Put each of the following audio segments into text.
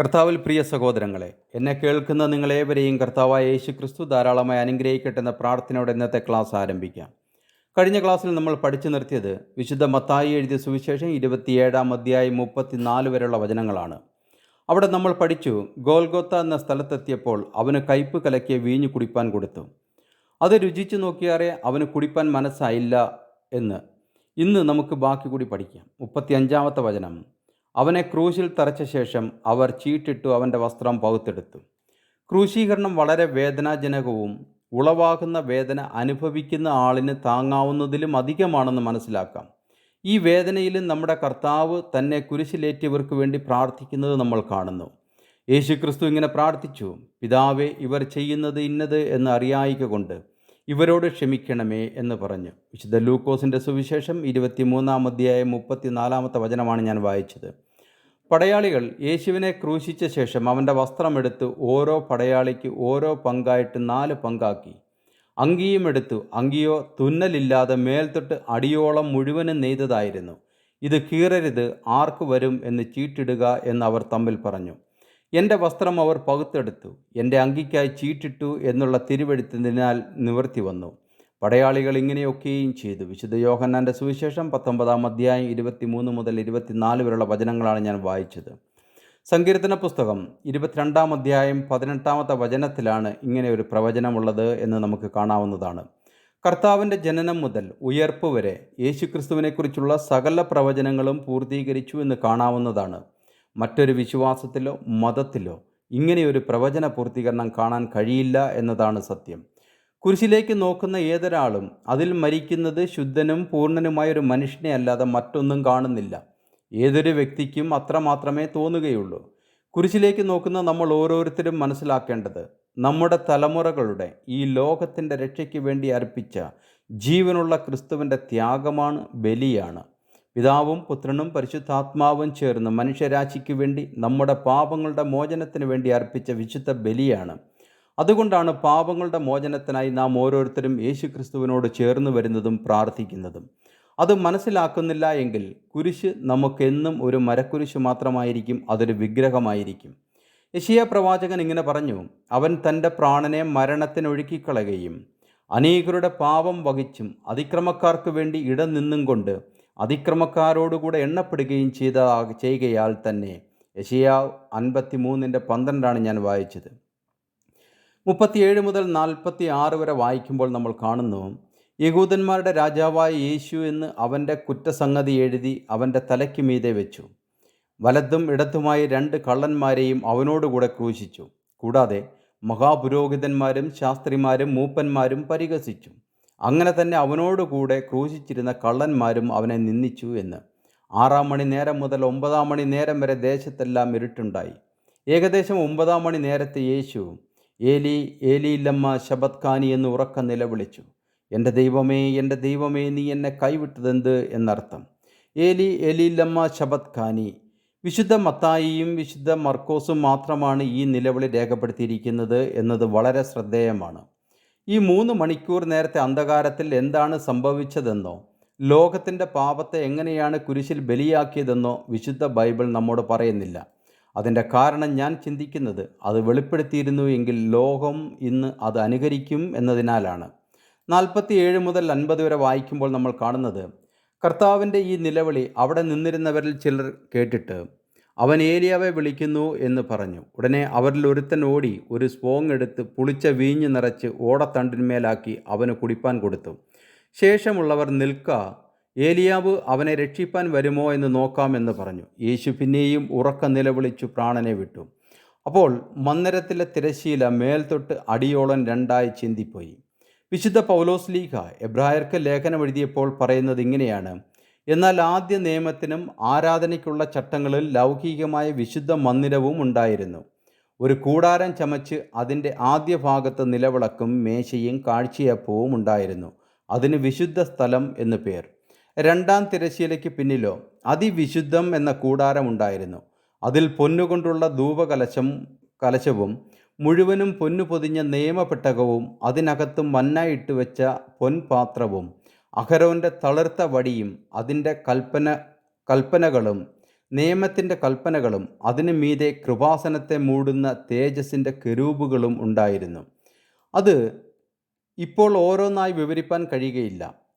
കർത്താവിൽ പ്രിയ സഹോദരങ്ങളെ എന്നെ കേൾക്കുന്ന നിങ്ങളേവരെയും കർത്താവായ യേശു ക്രിസ്തു ധാരാളമായി അനുഗ്രഹിക്കട്ടെ എന്ന പ്രാർത്ഥനയോടെ ഇന്നത്തെ ക്ലാസ് ആരംഭിക്കാം. കഴിഞ്ഞ ക്ലാസ്സിൽ നമ്മൾ പഠിച്ചു നിർത്തിയത് വിശുദ്ധ മത്തായി എഴുതിയ സുവിശേഷം ഇരുപത്തിയേഴാം അധ്യായം മുപ്പത്തിനാല് വരെയുള്ള വചനങ്ങളാണ്. അവിടെ നമ്മൾ പഠിച്ചു ഗോൽഗോത്ത എന്ന സ്ഥലത്തെത്തിയപ്പോൾ അവന് കയ്പ് കലക്കിയ വീഞ്ഞു കുടിപ്പാൻ കൊടുത്തു. അത് രുചിച്ചു നോക്കിയാറേ അവന് കുടിപ്പാൻ മനസ്സായില്ല എന്ന്. ഇന്ന് നമുക്ക് ബാക്കി കൂടി പഠിക്കാം. മുപ്പത്തി അഞ്ചാമത്തെ വചനം. അവനെ ക്രൂശിൽ തറച്ച ശേഷം അവർ ചീട്ടിട്ടു അവന്റെ വസ്ത്രം പകുത്തെടുത്തു. ക്രൂശീകരണം വളരെ വേദനാജനകവും ഉളവാകുന്ന വേദന അനുഭവിക്കുന്ന ആളിന് താങ്ങാവുന്നതിലും അധികമാണെന്ന് മനസ്സിലാക്കാം. ഈ വേദനയിലും നമ്മുടെ കർത്താവ് തന്നെ കുരിശിലേറ്റിയവർക്ക് വേണ്ടി പ്രാർത്ഥിക്കുന്നത് നമ്മൾ കാണുന്നു. യേശുക്രിസ്തു ഇങ്ങനെ പ്രാർത്ഥിച്ചു പിതാവെ ഇവർ ചെയ്യുന്നത് ഇന്നത് എന്ന് അറിയായിക കൊണ്ട് ഇവരോട് ക്ഷമിക്കണമേ എന്ന് പറഞ്ഞു. വിശുദ്ധ ലൂക്കോസിന്റെ സുവിശേഷം ഇരുപത്തിമൂന്നാം അധ്യായം മുപ്പത്തിനാലാമത്തെ വചനമാണ് ഞാൻ വായിച്ചത്. പടയാളികൾ യേശുവിനെ ക്രൂശിച്ച ശേഷം അവന്റെ വസ്ത്രമെടുത്ത് ഓരോ പടയാളിക്ക് ഓരോ പങ്കായിട്ട് നാല് പങ്കാക്കി. അങ്കിയും എടുത്തു. അങ്കിയോ തുന്നലില്ലാതെ മേൽത്തൊട്ട് അടിയോളം മുഴുവനും നെയ്തതായിരുന്നു. ഇത് കീറരുത് ആർക്ക് വരും എന്ന് ചീട്ടിടുക എന്ന് അവർ തമ്മിൽ പറഞ്ഞു. എന്റെ വസ്ത്രം അവർ പകുത്തെടുത്തു. എന്റെ അങ്കിക്കായി ചീട്ടിട്ടു എന്നുള്ള തിരുവെടുത്തതിനാൽ നിവർത്തി വന്നു. പടയാളികൾ ഇങ്ങനെയൊക്കെയും ചെയ്തു. വിശുദ്ധ യോഹന്നാന്റെ സുവിശേഷം പത്തൊമ്പതാം അധ്യായം ഇരുപത്തിമൂന്ന് മുതൽ ഇരുപത്തിനാല് വരെയുള്ള വചനങ്ങളാണ് ഞാൻ വായിച്ചത്. സങ്കീർത്തന പുസ്തകം ഇരുപത്തിരണ്ടാം അധ്യായം പതിനെട്ടാമത്തെ വചനത്തിലാണ് ഇങ്ങനെ ഒരു പ്രവചനമുള്ളത് എന്ന് നമുക്ക് കാണാവുന്നതാണ്. കർത്താവിന്റെ ജനനം മുതൽ ഉയർപ്പ് വരെ യേശുക്രിസ്തുവിനെക്കുറിച്ചുള്ള സകല പ്രവചനങ്ങളും പൂർത്തീകരിച്ചു എന്ന് കാണാവുന്നതാണ്. മറ്റൊരു വിശ്വാസത്തിലോ മതത്തിലോ ഇങ്ങനെയൊരു പ്രവചന പൂർത്തീകരണം കാണാൻ കഴിയില്ല എന്നതാണ് സത്യം. കുരിശിലേക്ക് നോക്കുന്ന ഏതൊരാളും അതിൽ മരിക്കുന്നത് ശുദ്ധനും പൂർണനുമായ ഒരു മനുഷ്യനെ അല്ലാതെ മറ്റൊന്നും കാണുന്നില്ല. ഏതൊരു വ്യക്തിക്കും അത്രമാത്രമേ തോന്നുകയുള്ളൂ. കുരിശിലേക്ക് നോക്കുന്ന നമ്മൾ ഓരോരുത്തരും മനസ്സിലാക്കേണ്ടത് നമ്മുടെ തലമുറകളുടെ ഈ ലോകത്തിന്റെ രക്ഷയ്ക്ക് വേണ്ടി അർപ്പിച്ച ജീവനുള്ള ക്രിസ്തുവിന്റെ ത്യാഗമാണ് ബലിയാണ്. പിതാവും പുത്രനും പരിശുദ്ധാത്മാവും ചേർന്ന് മനുഷ്യരാശിക്ക് വേണ്ടി നമ്മുടെ പാപങ്ങളുടെ മോചനത്തിന് വേണ്ടി അർപ്പിച്ച വിശുദ്ധ ബലിയാണ്. അതുകൊണ്ടാണ് പാപങ്ങളുടെ മോചനത്തിനായി നാം ഓരോരുത്തരും യേശു ക്രിസ്തുവിനോട് ചേർന്ന് വരുന്നതും പ്രാർത്ഥിക്കുന്നതും. അത് മനസ്സിലാക്കുന്നില്ല എങ്കിൽ കുരിശ് നമുക്കെന്നും ഒരു മരക്കുരിശ് മാത്രമായിരിക്കും അതൊരു വിഗ്രഹമായിരിക്കും. യശിയ പ്രവാചകൻ ഇങ്ങനെ പറഞ്ഞു അവൻ തന്റെ പ്രാണനെ മരണത്തിനൊഴുക്കിക്കളയുകയും അനേകരുടെ പാപം വഹിച്ചും അതിക്രമക്കാർക്ക് വേണ്ടി ഇടം നിന്നും കൊണ്ട് അതിക്രമക്കാരോടുകൂടെ എണ്ണപ്പെടുകയും ചെയ്ത ചെയ്യുകയാൽ തന്നെ. യശിയ അൻപത്തി മൂന്നിന്റെ പന്ത്രണ്ടാണ് ഞാൻ വായിച്ചത്. മുപ്പത്തിയേഴ് മുതൽ നാൽപ്പത്തി ആറ് വരെ വായിക്കുമ്പോൾ നമ്മൾ കാണുന്നു യഹൂദന്മാരുടെ രാജാവായ യേശു എന്ന് അവന്റെ കുറ്റസംഗതി എഴുതി അവന്റെ തലയ്ക്ക് മീതെ വെച്ചു. വലത്തും ഇടത്തുമായി രണ്ട് കള്ളന്മാരെയും അവനോടുകൂടെ ക്രൂശിച്ചു. കൂടാതെ മഹാപുരോഹിതന്മാരും ശാസ്ത്രിമാരും മൂപ്പന്മാരും പരിഹസിച്ചു. അങ്ങനെ തന്നെ അവനോടുകൂടെ ക്രൂശിച്ചിരുന്ന കള്ളന്മാരും അവനെ നിന്ദിച്ചു എന്ന്. ആറാം മണി നേരം മുതൽ ഒമ്പതാം മണി നേരം വരെ ദേശത്തെല്ലാം ഇരുട്ടുണ്ടായി. ഏകദേശം ഒമ്പതാം മണി നേരത്തെ യേശു ഏലി ഏലിയില്ലമ്മ ശബത്ഖാനി എന്ന് ഉറക്കം നിലവിളിച്ചു. എന്റെ ദൈവമേ എന്റെ ദൈവമേ നീ എന്നെ കൈവിട്ടതെന്ത്? എന്നർത്ഥം. ഏലി ഏലിയില്ലമ്മ ശബത്ഖാനി വിശുദ്ധ മത്തായിയും വിശുദ്ധ മർക്കോസും മാത്രമാണ് ഈ നിലവിളി രേഖപ്പെടുത്തിയിരിക്കുന്നത് എന്നത് വളരെ ശ്രദ്ധേയമാണ്. ഈ മൂന്ന് മണിക്കൂർ നേരത്തെ അന്ധകാരത്തിൽ എന്താണ് സംഭവിച്ചതെന്നോ ലോകത്തിന്റെ പാപത്തെ എങ്ങനെയാണ് കുരിശിൽ ബലിയാക്കിയതെന്നോ വിശുദ്ധ ബൈബിൾ നമ്മോട് പറയുന്നില്ല. അതിന്റെ കാരണം ഞാൻ ചിന്തിക്കുന്നത് അത് വെളിപ്പെടുത്തിയിരുന്നു എങ്കിൽ ലോകം ഇന്ന് അത് അനുകരിക്കും എന്നതിനാലാണ്. നാൽപ്പത്തി ഏഴ് മുതൽ അൻപത് വരെ വായിക്കുമ്പോൾ നമ്മൾ കാണുന്നത് കർത്താവിന്റെ ഈ നിലവിളി അവിടെ നിന്നിരുന്നവരിൽ ചിലർ കേട്ടിട്ട് അവൻ ഏലിയാവെ വിളിക്കുന്നു എന്ന് പറഞ്ഞു. ഉടനെ അവരിൽ ഒരുത്തൻ ഓടി ഒരു സ്പോങ് എടുത്ത് പുളിച്ച വീഞ്ഞ് നിറച്ച് ഓടത്തണ്ടിന്മേലാക്കി അവന് കുടിപ്പാൻ കൊടുത്തു. ശേഷമുള്ളവർ നിൽക്ക ഏലിയാവ് അവനെ രക്ഷിപ്പാൻ വരുമോ എന്ന് നോക്കാമെന്ന് പറഞ്ഞു. യേശു പിന്നെയും ഉറക്ക നിലവിളിച്ചു പ്രാണനെ വിട്ടു. അപ്പോൾ മന്ദരത്തിലെ തിരശീല മേൽത്തൊട്ട് അടിയോളം രണ്ടായി ചിന്തിപ്പോയി. വിശുദ്ധ പൗലോസ് ലീഗ എബ്രായർക്ക് ലേഖനം എഴുതിയപ്പോൾ പറയുന്നത് ഇങ്ങനെയാണ്. എന്നാൽ ആദ്യ നിയമത്തിനും ആരാധനയ്ക്കുള്ള ചട്ടങ്ങളിൽ ലൗകികമായ വിശുദ്ധ മന്ദിരവും ഉണ്ടായിരുന്നു. ഒരു കൂടാരം ചമച്ച് അതിന്റെ ആദ്യ ഭാഗത്ത് നിലവിളക്കും മേശയും കാഴ്ചയപ്പവും ഉണ്ടായിരുന്നു. അതിന് വിശുദ്ധ സ്ഥലം എന്ന് പേർ. രണ്ടാം തിരശ്ശീലയ്ക്ക് പിന്നിലോ അതിവിശുദ്ധം എന്ന കൂടാരമുണ്ടായിരുന്നു അതിൽ പൊന്നുകൊണ്ടുള്ള ധൂപകലശം കലശവും മുഴുവനും പൊന്നു പൊതിഞ്ഞ നിയമപ്പെട്ടകവും അതിനകത്തും മന്നായിട്ട് വെച്ച പൊൻപാത്രവും അഹരോന്റെ തളിർത്ത വടിയും അതിന്റെ കൽപ്പന കൽപ്പനകളും നിയമത്തിന്റെ കൽപ്പനകളും അതിനു മീതെ കൃപാസനത്തെ മൂടുന്ന തേജസ്സിന്റെ കരൂപുകളും ഉണ്ടായിരുന്നു. അത് ഇപ്പോൾ ഓരോന്നായി വിവരിപ്പാൻ കഴിയുകയില്ല.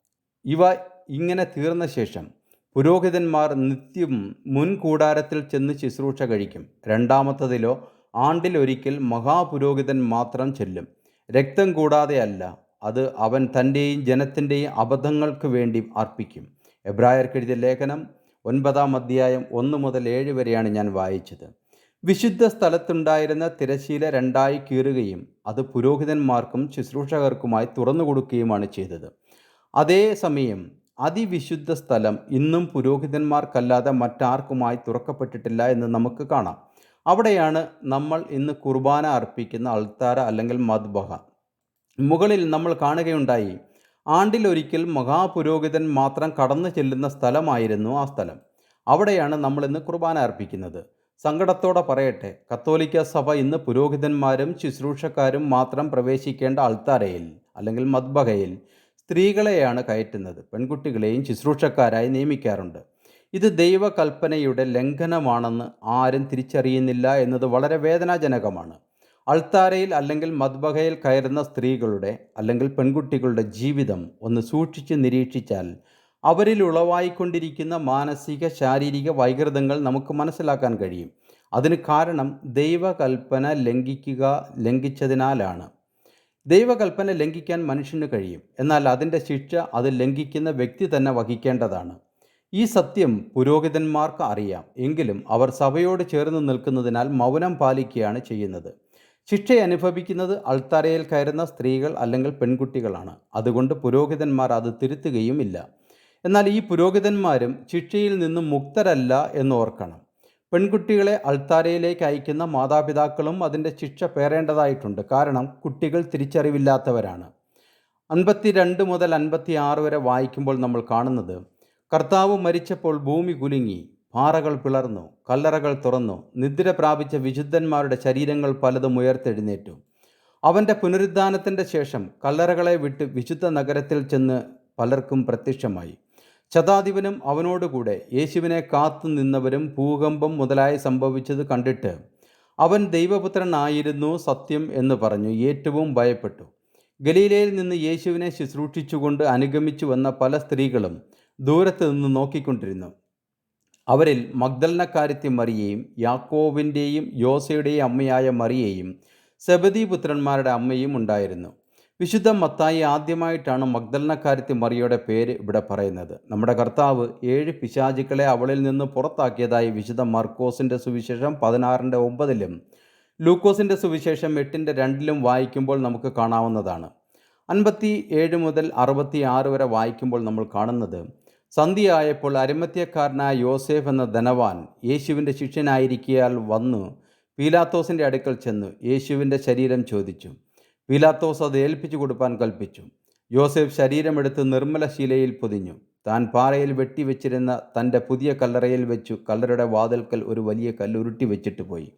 ഇവ ഇങ്ങനെ തീർന്ന ശേഷം പുരോഹിതന്മാർ നിത്യം മുൻകൂടാരത്തിൽ ചെന്ന് ശുശ്രൂഷ കഴിക്കും. രണ്ടാമത്തതിലോ ആണ്ടിലൊരിക്കൽ മഹാപുരോഹിതൻ മാത്രം ചെല്ലും. രക്തം കൂടാതെ അല്ല അത് അവൻ തന്റെയും ജനത്തിന്റെയും അബദ്ധങ്ങൾക്ക് വേണ്ടി അർപ്പിക്കും. എബ്രായർക്കെഴുതിയ ലേഖനം ഒൻപതാം അധ്യായം ഒന്ന് മുതൽ ഏഴ് വരെയാണ് ഞാൻ വായിച്ചത്. വിശുദ്ധ സ്ഥലത്തുണ്ടായിരുന്ന തിരശീല രണ്ടായി കീറുകയും അത് പുരോഹിതന്മാർക്കും ശുശ്രൂഷകർക്കുമായി തുറന്നു കൊടുക്കുകയുമാണ് ചെയ്തത്. അതേസമയം അതിവിശുദ്ധ സ്ഥലം ഇന്നും പുരോഹിതന്മാർക്കല്ലാതെ മറ്റാർക്കുമായി തുറക്കപ്പെട്ടിട്ടില്ല എന്ന് നമുക്ക് കാണാം. അവിടെയാണ് നമ്മൾ ഇന്ന് കുർബാന അർപ്പിക്കുന്ന അൾത്താര അല്ലെങ്കിൽ മദ്ബഹ. മുകളിൽ നമ്മൾ കാണുകയുണ്ടായി ആണ്ടിലൊരിക്കൽ മഹാപുരോഹിതൻ മാത്രം കടന്നു ചെല്ലുന്ന സ്ഥലമായിരുന്നു ആ സ്ഥലം. അവിടെയാണ് നമ്മൾ ഇന്ന് കുർബാന അർപ്പിക്കുന്നത്. സങ്കടത്തോടെ പറയട്ടെ കത്തോലിക്ക സഭ ഇന്ന് പുരോഹിതന്മാരും ശുശ്രൂഷക്കാരും മാത്രം പ്രവേശിക്കേണ്ട അൾത്താരയിൽ അല്ലെങ്കിൽ മദ്ബഹയിൽ സ്ത്രീകളെയാണ് കയറ്റുന്നത്. പെൺകുട്ടികളെയും ശുശ്രൂഷക്കാരായി നിയമിക്കാറുണ്ട്. ഇത് ദൈവകൽപ്പനയുടെ ലംഘനമാണെന്ന് ആരും തിരിച്ചറിയുന്നില്ല എന്നത് വളരെ വേദനാജനകമാണ്. അൾത്താരയിൽ അല്ലെങ്കിൽ മദ്ബഹയിൽ കയറുന്ന സ്ത്രീകളുടെ അല്ലെങ്കിൽ പെൺകുട്ടികളുടെ ജീവിതം ഒന്ന് സൂക്ഷിച്ച് നിരീക്ഷിച്ചാൽ അവരിൽ ഉളവായിക്കൊണ്ടിരിക്കുന്ന മാനസിക ശാരീരിക വൈകൃതങ്ങൾ നമുക്ക് മനസ്സിലാക്കാൻ കഴിയും. അതിന് കാരണം ദൈവകൽപ്പന ലംഘിക്കുക ലംഘിച്ചതിനാലാണ്. ദൈവകൽപ്പന ലംഘിക്കാൻ മനുഷ്യന് കഴിയും. എന്നാൽ അതിന്റെ ശിക്ഷ അത് ലംഘിക്കുന്ന വ്യക്തി തന്നെ വഹിക്കേണ്ടതാണ്. ഈ സത്യം പുരോഹിതന്മാർക്ക് അറിയാം. എങ്കിലും അവർ സഭയോട് ചേർന്ന് നിൽക്കുന്നതിനാൽ മൗനം പാലിക്കുകയാണ് ചെയ്യുന്നത്. ശിക്ഷ അനുഭവിക്കുന്നത് അൾത്താരയിൽ കയറുന്ന സ്ത്രീകൾ അല്ലെങ്കിൽ പെൺകുട്ടികളാണ്. അതുകൊണ്ട് പുരോഹിതന്മാർ അത് തിരുത്തുകയുമില്ല. എന്നാൽ ഈ പുരോഹിതന്മാരും ശിക്ഷയിൽ നിന്നും മുക്തരല്ല എന്ന് ഓർക്കണം. പെൺകുട്ടികളെ അൾത്താരയിലേക്ക് അയക്കുന്ന മാതാപിതാക്കളും അതിന്റെ ശിക്ഷ പേറേണ്ടതായിട്ടുണ്ട്. കാരണം കുട്ടികൾ തിരിച്ചറിവില്ലാത്തവരാണ്. അൻപത്തി രണ്ട് മുതൽ അൻപത്തി ആറ് വരെ വായിക്കുമ്പോൾ നമ്മൾ കാണുന്നത് കർത്താവ് മരിച്ചപ്പോൾ ഭൂമി കുലുങ്ങി പാറകൾ പിളർന്നു കല്ലറകൾ തുറന്നു നിദ്ര പ്രാപിച്ച വിശുദ്ധന്മാരുടെ ശരീരങ്ങൾ പലതും ഉയർത്തെഴുന്നേറ്റു. അവന്റെ പുനരുദ്ധാനത്തിന്റെ ശേഷം കല്ലറകളെ വിട്ട് വിശുദ്ധ നഗരത്തിൽ ചെന്ന് പലർക്കും പ്രത്യക്ഷമായി. ശതാധിപനും അവനോടുകൂടെ യേശുവിനെ കാത്തു നിന്നവരും ഭൂകമ്പം മുതലായി സംഭവിച്ചത് കണ്ടിട്ട് അവൻ ദൈവപുത്രനായിരുന്നു സത്യം എന്ന് പറഞ്ഞു ഏറ്റവും ഭയപ്പെട്ടു. ഗലീലയിൽ നിന്ന് യേശുവിനെ ശുശ്രൂഷിച്ചുകൊണ്ട് അനുഗമിച്ചു വന്ന പല സ്ത്രീകളും ദൂരത്ത് നിന്ന് നോക്കിക്കൊണ്ടിരുന്നു. അവരിൽ മഗ്ദലനക്കാരത്തി മറിയയും യാക്കോവിന്റെയും യോസയുടെയും അമ്മയായ മറിയയും സബദീപുത്രന്മാരുടെ അമ്മയും ഉണ്ടായിരുന്നു. വിശുദ്ധ മത്തായി ആദ്യമായിട്ടാണ് മഗ്ദലനക്കാരത്തി മറിയയുടെ പേര് ഇവിടെ പറയുന്നത്. നമ്മുടെ കർത്താവ് ഏഴ് പിശാചുക്കളെ അവളിൽ നിന്ന് പുറത്താക്കിയതായി വിശുദ്ധ മർക്കോസിന്റെ സുവിശേഷം പതിനാറിന്റെ ഒമ്പതിലും ലൂക്കോസിന്റെ സുവിശേഷം എട്ടിന്റെ രണ്ടിലും വായിക്കുമ്പോൾ നമുക്ക് കാണാവുന്നതാണ്. അൻപത്തി ഏഴ് മുതൽ അറുപത്തി ആറ് വരെ വായിക്കുമ്പോൾ നമ്മൾ കാണുന്നത് സന്ധ്യയായപ്പോൾ അരിമത്യക്കാരനായ യോസേഫ് എന്ന ധനവാൻ യേശുവിന്റെ ശിഷ്യനായിരിക്കയാൽ വന്നു പീലാത്തോസിന്റെ അടുക്കൽ ചെന്നു യേശുവിന്റെ ശരീരം ചോദിച്ചു. പീലാത്തോസ് അത് ഏൽപ്പിച്ചു കൊടുക്കാൻ കൽപ്പിച്ചു. യോസേഫ് ശരീരമെടുത്ത് നിർമ്മല ശീലയിൽ പൊതിഞ്ഞു. താൻ പാറയിൽ വെട്ടിവെച്ചിരുന്ന തന്റെ പുതിയ കല്ലറയിൽ വെച്ചു കല്ലറയുടെ വാതിൽക്കൽ ഒരു വലിയ കല്ലുരുട്ടി വെച്ചിട്ട് പോയി.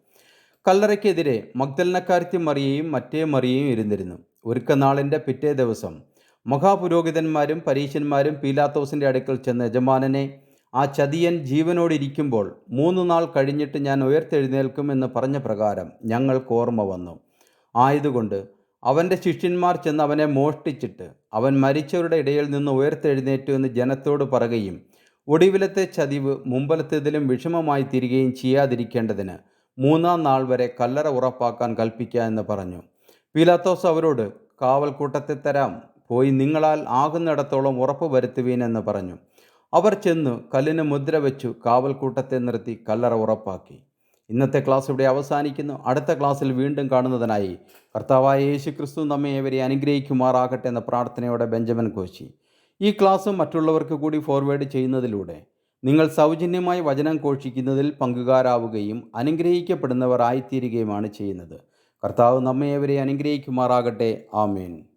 കല്ലറയ്ക്കെതിരെ മഗ്ദലനക്കാരത്തി മറിയയും മറ്റേ മറിയയും ഇരുന്നിരുന്നു. ഒരുക്കനാളിന്റെ പിറ്റേ ദിവസം മഹാപുരോഹിതന്മാരും പരീശന്മാരും പീലാത്തോസിന്റെ അടുക്കൽ ചെന്ന യജമാനനെ ആ ചതിയൻ ജീവനോടിരിക്കുമ്പോൾ മൂന്ന് നാൾ കഴിഞ്ഞിട്ട് ഞാൻ ഉയർത്തെഴുന്നേൽക്കും എന്ന് പറഞ്ഞ പ്രകാരം ഞങ്ങൾക്ക് ഓർമ്മ വന്നു. ആയതുകൊണ്ട് അവന്റെ ശിഷ്യന്മാർ ചെന്ന് അവനെ മോഷ്ടിച്ചിട്ട് അവൻ മരിച്ചവരുടെ ഇടയിൽ നിന്ന് ഉയർത്തെഴുന്നേറ്റു എന്ന് ജനത്തോട് പറയുകയും ഒടുവിലത്തെ ചതിവ് മുമ്പലത്തേതിലും വിഷമമായി തീരുകയും ചെയ്യാതിരിക്കേണ്ടതിന് മൂന്നാം നാൾ വരെ കല്ലറ ഉറപ്പാക്കാൻ കൽപ്പിക്കുക എന്ന് പറഞ്ഞു. പീലാത്തോസ് അവരോട് കാവൽക്കൂട്ടത്തെ തരാം പോയി നിങ്ങളാൽ ആകുന്നിടത്തോളം ഉറപ്പ് വരുത്തുവീൻ എന്ന് പറഞ്ഞു. അവർ ചെന്ന് കല്ലിന് മുദ്ര വെച്ചു കാവൽക്കൂട്ടത്തെ നിർത്തി കല്ലറ ഉറപ്പാക്കി. ഇന്നത്തെ ക്ലാസ് ഇവിടെ അവസാനിക്കുന്നു. അടുത്ത ക്ലാസ്സിൽ വീണ്ടും കാണുന്നതിനായി കർത്താവായ യേശു ക്രിസ്തു നമ്മെ ഇവരെ അനുഗ്രഹിക്കുമാറാകട്ടെ എന്ന പ്രാർത്ഥനയോടെ ബെഞ്ചമിൻ കോശി. ഈ ക്ലാസ് മറ്റുള്ളവർക്ക് കൂടി ഫോർവേഡ് ചെയ്യുന്നതിലൂടെ നിങ്ങൾ സൗജന്യമായി വചനം ഘോഷിക്കുന്നതിൽ പങ്കുകാരാവുകയും അനുഗ്രഹിക്കപ്പെടുന്നവർ ആയിത്തീരുകയുമാണ് ചെയ്യുന്നത്. കർത്താവ് നമ്മെ ഇവരെ അനുഗ്രഹിക്കുമാറാകട്ടെ. ആമേൻ.